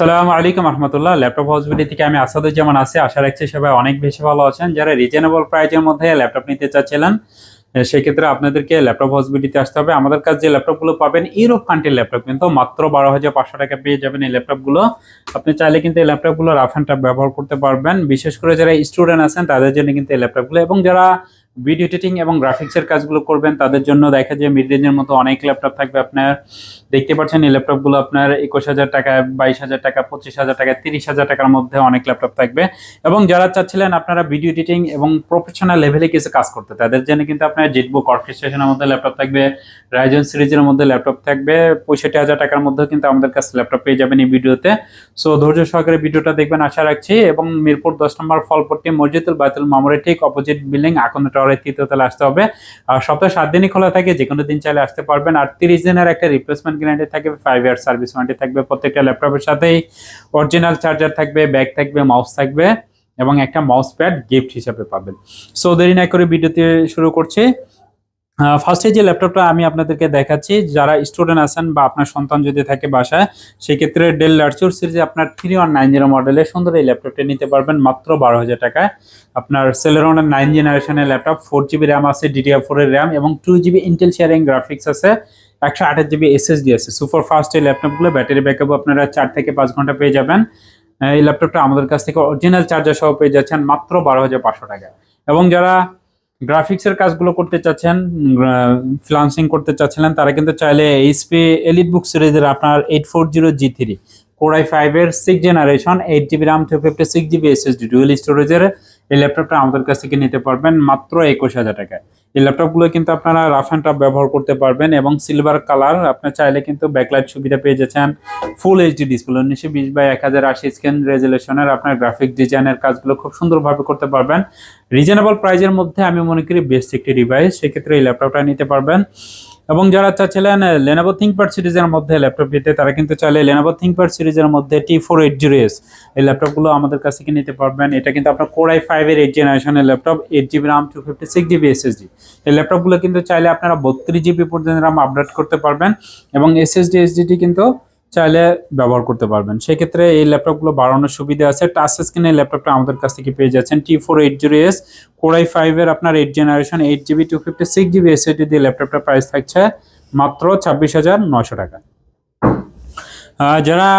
আসসালামু আলাইকুম রহমতুল্লাহ। Laptop hospital থেকে আমি আসাদুজ্জামান আছি। আশা রাখছি সবাই অনেক বেশি ভালো আছেন। যারা রিজনেবল প্রাইজের মধ্যে ল্যাপটপ নিতে চাচ্ছিলেন সেক্ষেত্রে আপনাদেরকে ল্যাপটপ হসপিটালিতে আসতে হবে। আমাদের কাছে যে ল্যাপটপগুলো পাবেন ইউরোপ কান্ট্রির ল্যাপটপ কিন্তু মাত্র বারো হাজার পাঁচশো টাকা পেয়ে যাবেন এই ল্যাপটপগুলো। আপনি চাইলে কিন্তু এই ল্যাপটপগুলো রাফ অ্যান্ড ব্যবহার করতে পারবেন। বিশেষ করে যারা স্টুডেন্ট আছেন, তাদের জন্য কিন্তু এই ল্যাপটপগুলো। এবং যারা ভিডিও এডিটিং এবং গ্রাফিক্সের কাজগুলো করবেন, তাদের জন্য দেখা যায় মিড রেঞ্জের মতো অনেক ল্যাপটপ থাকবে। আপনার দেখতে পাচ্ছেন এই ল্যাপটপগুলো আপনার একুশ হাজার টাকা, বাইশ হাজার টাকা, পঁচিশ হাজার টাকা, তিরিশ হাজার টাকার মধ্যে অনেক ল্যাপটপ থাকবে। এবং যারা চাচ্ছিলেন আপনারা ভিডিও এডিটিং এবং প্রফেশনাল লেভেলে কিছু কাজ করতে, তাদের জন্য কিন্তু আপনার জেটবুক অর্কেস্ট্রেশনের মধ্যে ল্যাপটপ থাকবে রাইজন সিরিজের মধ্যে ল্যাপটপ থাকবে, পঁয়ষট্টি হাজার টাকার মধ্যেও কিন্তু আমাদের কাছে ল্যাপটপ পেয়ে যাবেন এই ভিডিওতে সো ধৈর্য সহকারে ভিডিওটা দেখবেন, আশা রাখছি। এবং মিরপুর দশ নম্বর ফলপট্টি মসজিদুল বায়তুল মামুরের ঠিক অপোজিট বিল্ডিং আকন্দ টাওয়ারের তৃতীয় তলায় আসতে হবে। আর সপ্তাহে সাত দিনই খোলা থাকে যে কোনো দিন চাইলে আসতে পারবেন। আর তিরিশ দিনের একটা রিপ্লেসমেন্ট গ্যারান্টি থাকবে ফাইভ ইয়ার সার্ভিস ওয়ারেন্টি থাকবে, প্রত্যেকটা ল্যাপটপের সাথেই। অরিজিনাল চার্জার থাকবে ব্যাগ থাকবে মাউস থাকবে এবং একটা মাউস প্যাড গিফট হিসাবে পাবেন। সো দেরি না করে ভিডিওতে শুরু করছি। ফার্স্টে যে ল্যাপটপটা আমি আপনাদেরকে দেখাচ্ছি, যারা স্টুডেন্ট আছেন বা আপনার সন্তান যদি থাকে বাসায়, সেক্ষেত্রে ডেল লার্চুর সিরিজে আপনার থ্রি ওয়ান নাইন জিরো মডেলের সুন্দর এই ল্যাপটপটা নিতে পারবেন, মাত্র বারো হাজার টাকায়। আপনার সেলেরনের নাইন জেনারেশনের ল্যাপটপ ফোর জিবি র্যাম আছে ডিডিআর ফোরের র্যাম এবং two GB Intel sharing graphics আছে, একশো আঠাশ জিবি এসএসডি আছে। সুপার ফাস্ট এই ল্যাপটপগুলো ব্যাটারি ব্যাকআপ আপনারা চার থেকে পাঁচ ঘণ্টা পেয়ে যাবেন। এই ল্যাপটপটা আমাদের কাছ থেকে অরিজিনাল চার্জার সহ পেয়ে যাচ্ছেন, মাত্র বারো হাজার পাঁচশো টাকা এবং যারা গ্রাফিক্সের কাজগুলো করতে চাচ্ছেন ফ্রিলান্সিং করতে চাচ্ছিলেন, তারা কিন্তু চাইলে এইচপি এলিট বুক সিরিজের আপনার eight four zero G three core i ফাইভের six generation eight GB RAM two fifty six GB SSD dual স্টোরেজের এই ল্যাপটপটা আমাদের কাছ থেকে নিতে পারবেন মাত্র একুশ হাজার টাকায়। এই ল্যাপটপগুলো কিন্তু আপনারা রাফ অ্যান্ড টাফ ব্যবহার করতে পারবেন এবং সিলভার কালার আপনার চাইলে কিন্তু ব্যাকলাইট সুবিধা পেয়ে যাচ্ছেন। ফুল এইচডি ডিসপ্লে উনিশশো বিশ বাই এক হাজার আশি স্ক্যান রেজুলেশনের আপনার গ্রাফিক ডিজাইনের কাজগুলো খুব সুন্দরভাবে করতে পারবেন। রিজনেবল প্রাইজের মধ্যে আমি মনে করি বেস্ট একটি ডিভাইস সেক্ষেত্রে এই ল্যাপটপটা নিতে পারবেন। এবং যারা চাচ্ছিলেন লেনোভো থিঙ্কপ্যাড সিরিজের মধ্যে ল্যাপটপ নিতে, তারা কিন্তু চাইলে লেনোভো থিঙ্কপ্যাড সিরিজের মধ্যে T four eight zero S এই ল্যাপটপগুলো আমাদের কাছে থেকে নিতে পারবেন। এটা কিন্তু আপনার কোরাই ফাইভের এইট জেনারেশনের laptop eight GB RAM two fifty six GB SSD এই ল্যাপটপগুলো কিন্তু চাইলে আপনারা বত্রিশ জিবি পর্যন্ত রাম আপডেট করতে পারবেন এবং এসএসডি এসডিটি কিন্তু চাইলে ব্যবহার করতে পারবেন। সেক্ষেত্রে এই ল্যাপটপগুলো বাড়ানোর সুবিধা আছে। টাচ স্ক্রিনের ল্যাপটপটা আমাদের কাছ থেকে পেয়ে যাচ্ছেন T four eight zero S core i ফাইভের আপনার eight generation eight GB two fifty six GB SSD দিয়ে ল্যাপটপটার প্রাইস থাকছে মাত্র ছাব্বিশ হাজার নশো টাকা। যারা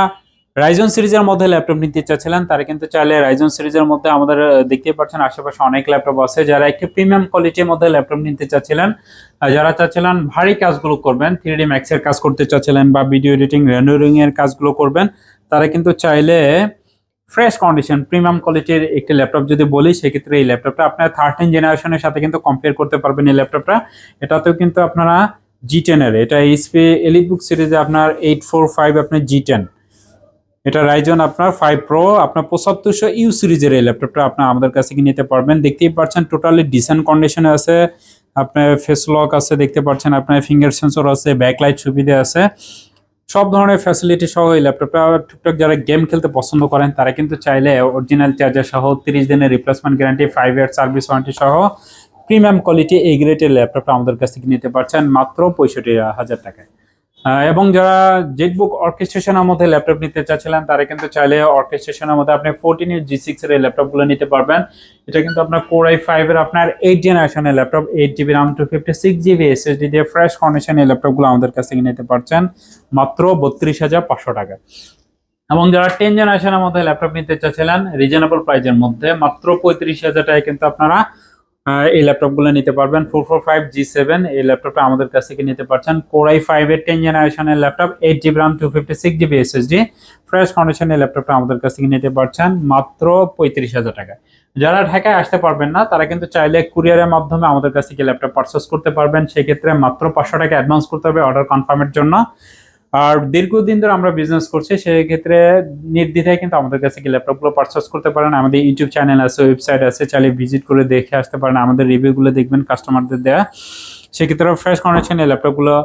রাইজন সিরিজের মধ্যে ল্যাপটপ নিতে চাচ্ছিলেন তারা কিন্তু চাইলে রাইজন সিরিজের মধ্যে আমাদের আহ, দেখতেই পাচ্ছেন আশেপাশে অনেক ল্যাপটপ আছে। যারা একটি প্রিমিয়াম কোয়ালিটির মধ্যে ল্যাপটপ নিতে চাচ্ছিলেন যারা চাচ্ছিলেন ভারী কাজগুলো করবেন থ্রি ডি ম্যাক্সের কাজ করতে চাচ্ছিলেন বা ভিডিও এডিটিং রেন্ডারিং এর কাজগুলো করবেন তারা কিন্তু চাইলে ফ্রেশ কন্ডিশন প্রিমিয়াম কোয়ালিটির একটি ল্যাপটপ যদি বলি সেক্ষেত্রে এই ল্যাপটপটা আপনার থার্টিন জেনারেশনের সাথে কিন্তু কম্পেয়ার করতে পারবেন এই ল্যাপটপটা এটাতেও কিন্তু আপনারা জি টেনের এটা এইচপি এলিট বুক সিরিজে আপনার এইট ফোর ফাইভ আপনার জি টেন এটা রাইজন আপনার ফাইভ প্রো আপনার পঁচাত্তরশো ইউ সিরিজের এই ল্যাপটপটা আপনার আমাদের কাছে কি নিতে পারবেন? দেখতেই পাচ্ছেন টোটালি ডিসেন্ট কন্ডিশনে আছে। আপনার ফেস লক আছে, দেখতে পাচ্ছেন আপনার ফিঙ্গার সেন্সর আছে ব্যাকলাইট সুবিধা আছে। সব ধরনের ফ্যাসিলিটি সহ এই ল্যাপটপটা টুকটাক যারা গেম খেলতে পছন্দ করেন, তারা কিন্তু চাইলে অরিজিনাল চার্জার সহ তিরিশ দিনের replacement guarantee five year service warranty সহ প্রিমিয়াম কোয়ালিটি এই গ্রেটের ল্যাপটপটা আমাদের কাছ থেকে নিতে পারছেন মাত্র পঁয়ষট্টি হাজার টাকায়। এবং যারা জেটবুক অর্কেস্ট্রেশনের মধ্যে ল্যাপটপ নিতে চাচ্ছিলেন, তারা কিন্তু চাইলে অর্কেস্ট্রেশনের মধ্যে আপনি ফোরটিন জি সিক্স এর ল্যাপটপগুলো নিতে পারবেন। এটা কিন্তু আপনার কোর আই ফাইভ এর আপনার এইট জেনারেশনের laptop eight GB RAM two fifty six GB SSD দিয়ে ফ্রেশ কন্ডিশনের ল্যাপটপগুলো আমাদের কাছ থেকে নিতে পারছেন, মাত্র বত্রিশ হাজার পাঁচশো টাকা। এবং যারা টেন জেনারেশনের মধ্যে ল্যাপটপ নিতে চাচ্ছিলেন রিজনেবল প্রাইজের মধ্যে, মাত্র পঁয়ত্রিশ হাজার টাকায় কিন্তু আপনারা এই ল্যাপটপগুলো নিতে পারবেন। Four four five G seven এই ল্যাপটপটা আমাদের কাছ থেকে নিতে পারছেন। কোরাই ফাইভ এর টেন জেনারেশনের laptop eight GB RAM two fifty six GB SSD fresh কন্ডিশনের ল্যাপটপটা আমাদের কাছ থেকে নিতে পারছেন, মাত্র পঁয়ত্রিশ হাজার টাকা যারা ঢাকায় আসতে পারবেন না, তারা কিন্তু চাইলে কুরিয়ারের মাধ্যমে আমাদের কাছ থেকে ল্যাপটপ পারচেস করতে পারবেন। সেক্ষেত্রে মাত্র পাঁচশো টাকা অ্যাডভান্স করতে হবে অর্ডার কনফার্মের জন্য। আর দীর্ঘদিন ধরে আমরা বিজনেস করছি, সেক্ষেত্রে নির্দ্বিধায় কিন্তু আমাদের কাছে কি ল্যাপটপগুলো পারচেস করতে পারেন। আমাদের ইউটিউব চ্যানেল আছে ওয়েবসাইট আছে, চাইলে ভিজিট করে দেখে আসতে পারেন। আমাদের রিভিউগুলো দেখবেন কাস্টমারদের দেওয়া সেক্ষেত্রে ফ্রেশ কন্ডিশনে ল্যাপটপগুলো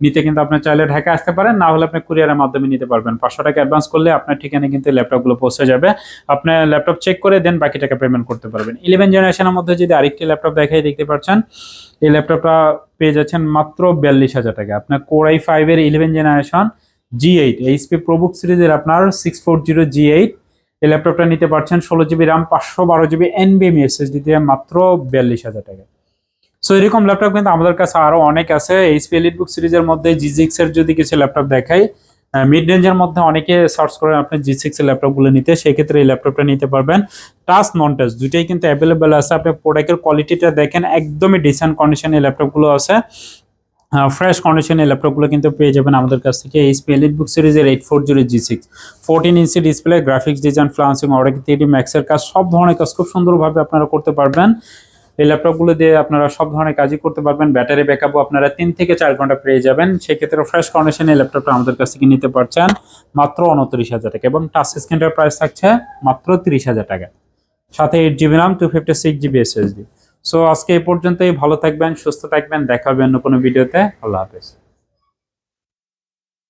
নিতে কিন্তু আপনি চাইলে ঢাকা আসতে পারেন, না হলে আপনি কুরিয়ারের মাধ্যমে নিতে পারবেন। পাঁচশো টাকা অ্যাডভান্স করলে আপনার ঠিকানে কিন্তু ল্যাপটপগুলো পৌঁছে যাবে। আপনি ল্যাপটপ চেক করে দেন, বাকি টাকা পেমেন্ট করতে পারবেন। ইলেভেন জেনারেশনের মধ্যে যদি আরেকটি ল্যাপটপ দেখাই, দেখতে পাচ্ছেন, এই ল্যাপটপটা পেয়ে যাচ্ছেন মাত্র বিয়াল্লিশ হাজার টাকা। আপনার কোরাই ফাইভের eleven generation G eight HP ProBook সিরিজের আপনার six four zero G eight এই ল্যাপটপটা নিতে পারছেন ষোলো জিবি র্যাম পাঁচশো বারো জিবি এনবিএম এসএসডি দিয়ে মাত্র বিয়াল্লিশ হাজার টাকা। সো এরকম ল্যাপটপ কিন্তু আমাদের কাছে আরও অনেক আছে। এইচপি এলিটবুক সিরিজের মধ্যে জি সিক্স এর যদি কিছু ল্যাপটপ দেখাই মিড রেঞ্জের মধ্যে অনেকে সার্চ করেন আপনি জি সিক্স এর ল্যাপটপগুলো নিতে সেই ক্ষেত্রে এই ল্যাপটপটা নিতে পারবেন। টাচ নন টাচ দুইটাই কিন্তু অ্যাভেলেবেল আছে। আপনি প্রোডাক্টের কোয়ালিটিটা দেখেন, একদমই ডিসেন্ট কন্ডিশনে ল্যাপটপগুলো আছে। ফ্রেশ কন্ডিশনে ল্যাপটপগুলো কিন্তু পেয়ে যাবেন আমাদের কাছ থেকে। এইচপি এলিটবুক সিরিজের eight four zero G six fourteen inch display graphics design freelancing order three ম্যাক্সের কাজ, সব ধরনের কাজ খুব সুন্দরভাবে আপনারা করতে পারবেন। এই ল্যাপটপগুলো দিয়ে আপনারা সব ধরনের কাজই করতে পারবেন। ব্যাটারি ব্যাকআপও আপনারা তিন থেকে চার ঘণ্টা পেয়ে যাবেন। সেক্ষেত্রে ফ্রেশ কন্ডিশনে এই ল্যাপটপটা আমাদের কাছ থেকে নিতে পারছেন মাত্র উনত্রিশ হাজার টাকা এবং টাচ স্ক্রিনটার প্রাইস থাকছে মাত্র তিরিশ হাজার টাকা। সাথে eight GB RAM two fifty six GB SSD so আজকে এই পর্যন্তই। ভালো থাকবেন, সুস্থ থাকবেন। দেখা হবে অন্য কোনো ভিডিওতে আল্লাহ হাফেজ।